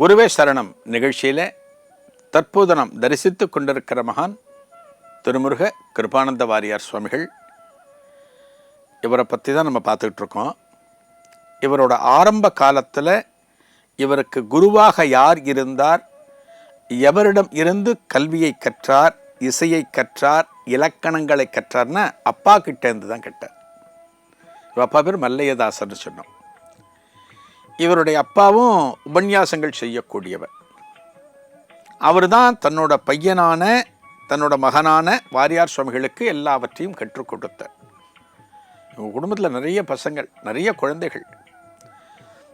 குருவே சரணம் நிகழ்ச்சியில் தற்போது நாம் தரிசித்து கொண்டிருக்கிற மகான் திருமுருக கிருபானந்த வாரியார் சுவாமிகள். இவரை பற்றி தான் நம்ம பார்த்துக்கிட்டு இருக்கோம். இவரோட ஆரம்ப காலத்தில் இவருக்கு குருவாக யார் இருந்தார்? எவரிடம் இருந்து கல்வியை கற்றார்? இசையை கற்றார்? இலக்கணங்களை கற்றார்னா அப்பா கிட்டேருந்து தான் கற்றார் இவ அப்பா பேர் மல்லையதாசர்னு சொன்னோம். இவருடைய அப்பாவும் உபன்யாசங்கள் செய்யக்கூடியவர். அவர் தான் தன்னோட பையனான தன்னோட மகனான வாரியார் சுவாமிகளுக்கு எல்லாவற்றையும் கற்றுக் கொடுத்தார். இவங்க குடும்பத்தில் நிறைய பசங்கள் நிறைய குழந்தைகள்.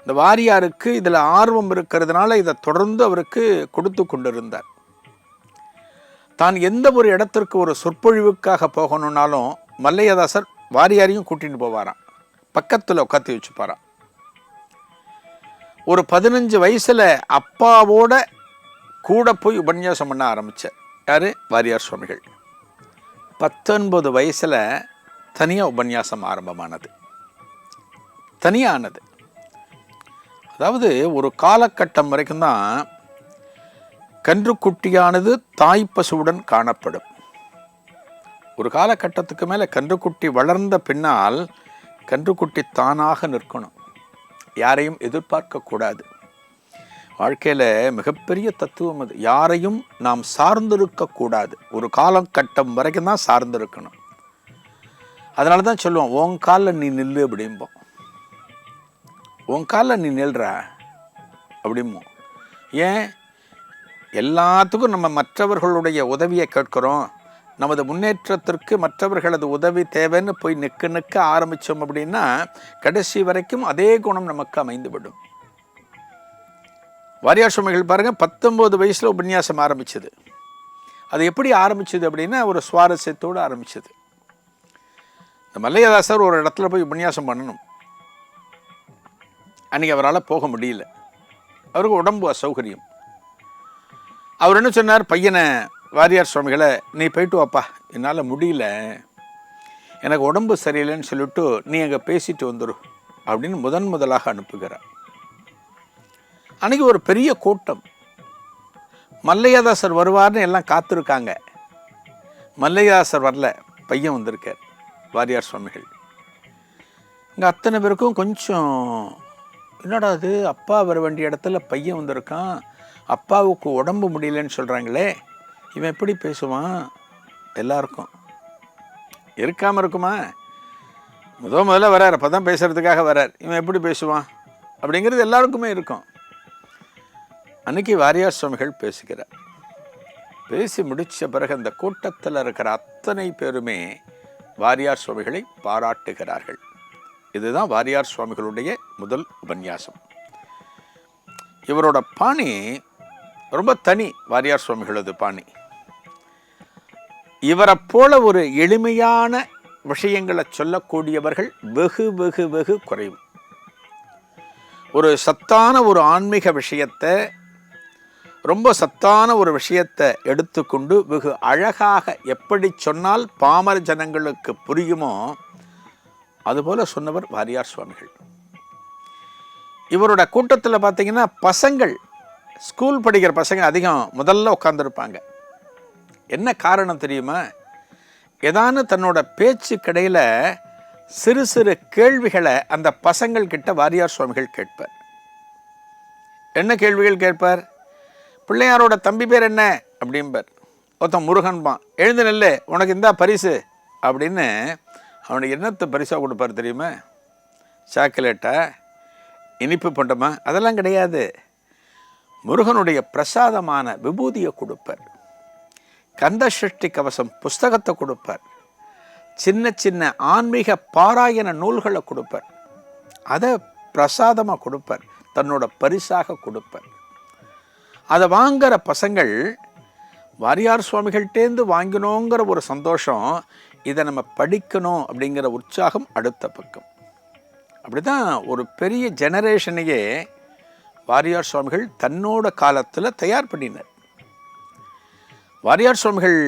இந்த வாரியாருக்கு இதில் ஆர்வம் இருக்கிறதுனால இதை தொடர்ந்து அவருக்கு கொடுத்து கொண்டிருந்தார். தான் எந்த ஒரு இடத்திற்கு ஒரு சொற்பொழிவுக்காக போகணுன்னாலும் மல்லையதாசர் வாரியாரையும் கூட்டின்னு போவாராம். பக்கத்தில் உட்காத்தி வச்சுப்பாரான் ஒரு பதினஞ்சு வயசில் அப்பாவோட கூட போய் உபன்யாசம் பண்ண ஆரம்பித்தேன் யார்? வாரியார் சுவாமிகள். பத்தொன்பது வயசில் தனியாக உபன்யாசம் ஆரம்பமானது. தனியானது. அதாவது ஒரு காலகட்டம் வரைக்கும் தான் கன்றுக்குட்டியானது தாய் பசுவுடன் காணப்படும். ஒரு காலகட்டத்துக்கு மேலே கன்றுக்குட்டி வளர்ந்த பின்னால் கன்றுக்குட்டி தானாக நிற்கணும். யாரையும் எதிர்பார்க்கக்கூடாது. வாழ்க்கையில் மிகப்பெரிய தத்துவம் அது. யாரையும் நாம் சார்ந்திருக்கக்கூடாது. ஒரு காலகட்டம் வரைக்கும் தான் சார்ந்திருக்கணும். அதனால தான் சொல்லுவோம் உன் காலில் நீ நில்லு அப்படிம்போம் உன் காலில் நீ நில்ற அப்படிம்போம் ஏன்? எல்லாத்துக்கும் நம்ம மற்றவர்களுடைய உதவியை கேட்குறோம். நமது முன்னேற்றத்திற்கு மற்றவர்களது உதவி தேவைன்னு போய் நிற்க நிற்க ஆரம்பித்தோம் அப்படின்னா கடைசி வரைக்கும் அதே குணம் நமக்கு அமைந்துவிடும். வாரியார் சுமைகள் பாருங்கள் பத்தொம்போது வயசில் உபன்யாசம் ஆரம்பிச்சது. அது எப்படி ஆரம்பிச்சது அப்படின்னா ஒரு சுவாரஸ்யத்தோடு ஆரம்பிச்சது. இந்த மல்லையதாசர் ஒரு இடத்துல போய் உபன்யாசம் பண்ணணும். அன்றைக்கி அவரால் போக முடியல. அவருக்கு உடம்பு அசௌகரியம். அவர் என்ன சொன்னார் பையனை வாரியார் சுவாமிகளை நீ போயிட்டு வாப்பா என்னால் முடியல. எனக்கு உடம்பு சரியில்லைன்னு சொல்லிவிட்டு நீ அங்கே பேசிட்டு வந்துடு அப்படின்னு முதன் முதலாக அனுப்புகிறார். அன்றைக்கி ஒரு பெரிய கூட்டம். மல்லையாதாசர் வருவார்னு எல்லாம் காத்திருக்காங்க. மல்லையாதாசர் வரல பையன் வந்திருக்கார் வாரியார் சுவாமிகள். இங்கே அத்தனை பேருக்கும் கொஞ்சம் என்னடா அது அப்பா வர வேண்டிய இடத்துல பையன் வந்திருக்கான் அப்பாவுக்கு உடம்பு முடியலன்னு சொல்கிறாங்களே இவன் எப்படி பேசுவான்? எல்லாருக்கும். இருக்காமல் இருக்குமா? முதல் முதல்ல வரார் அப்போ தான் பேசுகிறதுக்காக வரார் இவன் எப்படி பேசுவான்? அப்படிங்கிறது எல்லாருக்குமே இருக்கும். அன்னைக்கு வாரியார் சுவாமிகள் பேசுகிறார். பேசி முடித்த பிறகு அந்த கூட்டத்தில் இருக்கிற அத்தனை பேருமே வாரியார் சுவாமிகளை பாராட்டுகிறார்கள். இதுதான் வாரியார் சுவாமிகளுடைய முதல் உபன்யாசம். இவரோட பாணி ரொம்ப தனி வாரியார் சுவாமிகளது பாணி. இவரை போல ஒரு எளிமையான விஷயங்களை சொல்லக்கூடியவர்கள் வெகு வெகு வெகு குறைவு. ஒரு சத்தான ஒரு ஆன்மீக விஷயத்தை ரொம்ப சத்தான ஒரு விஷயத்தை எடுத்துக்கொண்டு வெகு அழகாக எப்படி சொன்னால் பாமர ஜனங்களுக்கு புரியுமோ அதுபோல சொன்னவர் வாரியார் சுவாமிகள். இவரோட கூட்டத்தில் பார்த்தீங்கன்னா பசங்கள் ஸ்கூல் படிக்கிற பசங்க அதிகம் முதல்ல உட்காந்துருப்பாங்க என்ன காரணம் தெரியுமா? ஏதான தன்னோட பேச்சு கடையில் சிறு சிறு கேள்விகளை அந்த பசங்கள் கிட்ட வாரியார் சுவாமிகள் கேட்பார். என்ன கேள்விகள் கேட்பார்? பிள்ளையாரோட தம்பி பேர் என்ன? அப்படிம்பார். ஒருத்தன் முருகன்பான் எழுந்து நெல்லு உனக்கு இந்தா பரிசு அப்படின்னு அவனுக்கு என்னத்தை பரிசாக கொடுப்பார் தெரியுமா? சாக்லேட்டா? இனிப்பு பண்டமா? அதெல்லாம் கிடையாது. முருகனுடைய பிரசாதமான விபூதியை கொடுப்பார். கந்தசஷ்டி கவசம் புஸ்தகத்தை கொடுப்பார். சின்ன சின்ன ஆன்மீக பாராயண நூல்களை கொடுப்பார். அதை பிரசாதமாக கொடுப்பார். தன்னோட பரிசாக கொடுப்பார். அதை வாங்குகிற பசங்கள் வாரியார் சுவாமிகள்டேந்து வாங்கினோங்கிற ஒரு சந்தோஷம் இதை நம்ம படிக்கணும் அப்படிங்கிற உற்சாகம் அடுத்த பக்கம். அப்படி தான் ஒரு பெரிய ஜெனரேஷனையே வாரியார் சுவாமிகள் தன்னோட காலத்தில் தயார் பண்ணினார். வாரியார் சுவாமிகள்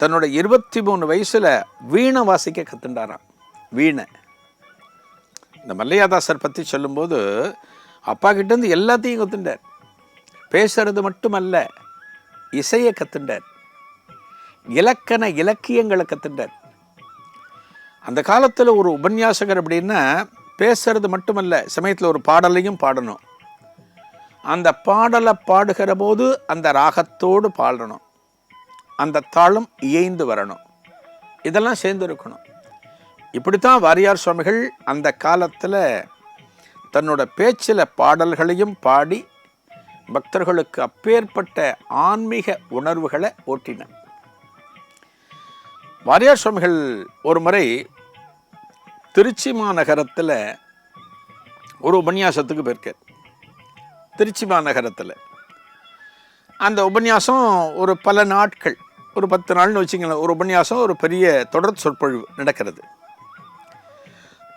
தன்னோட இருபத்தி மூணு வயசில் வீணை வாசிக்க கற்றுண்டாராம் வீணை. இந்த மல்லையாதாசர் பற்றி சொல்லும்போது அப்பா கிட்டேருந்து எல்லாத்தையும் கற்றுண்டார் பேசுறது மட்டுமல்ல இசையை கத்துண்டார். இலக்கண இலக்கியங்களை கத்துண்டார். அந்த காலத்தில் ஒரு உபன்யாசகர் அப்படின்னா பேசுறது மட்டுமல்ல சமயத்தில் ஒரு பாடலையும் பாடணும். அந்த பாடலை பாடுகிற போது அந்த ராகத்தோடு பாடணும். அந்த தாளம் இயைந்து வரணும். இதெல்லாம் சேர்ந்து இருக்கணும் இப்படித்தான் வாரியார் சுவாமிகள் அந்த காலத்தில் தன்னோட பேச்சில் பாடல்களையும் பாடி பக்தர்களுக்கு அப்பேற்பட்ட ஆன்மீக உணர்வுகளை ஓட்டினார் வாரியார் சுவாமிகள் ஒரு முறை திருச்சி மாநகரத்தில் ஒரு உபன்யாசத்துக்கு போயிருக்கார். திருச்சி மாநகரத்தில். அந்த உபன்யாசம் ஒரு பல நாட்கள் ஒரு பத்து நாள்னு வச்சுங்களேன் ஒரு உபன்யாசம் ஒரு பெரிய தொடர் சொற்பொழிவு நடக்கிறது.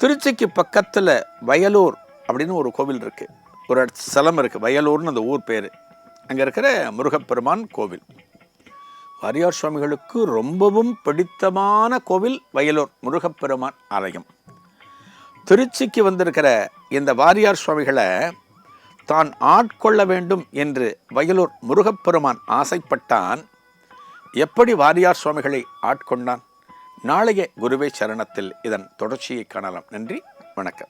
திருச்சிக்கு பக்கத்தில் வயலூர் அப்படின்னு ஒரு கோவில் இருக்குது ஒரு ஸ்தலம் இருக்குது வயலூர்னு அந்த ஊர் பேர். அங்கே இருக்கிற முருகப்பெருமான் கோவில். வாரியார் சுவாமிகளுக்கு ரொம்பவும் பிடித்தமான கோவில் வயலூர் முருகப்பெருமான் ஆலயம். திருச்சிக்கு வந்திருக்கிற இந்த வாரியார் சுவாமிகளை தான் ஆட்கொள்ள வேண்டும் என்று வயலூர் முருகப்பெருமான் ஆசைப்பட்டான். எப்படி வாரியார் சுவாமிகளை ஆட்கொண்டான்? நாளைய குருவே சரணத்தில் இதன் தொடர்ச்சியை காணலாம். நன்றி வணக்கம்.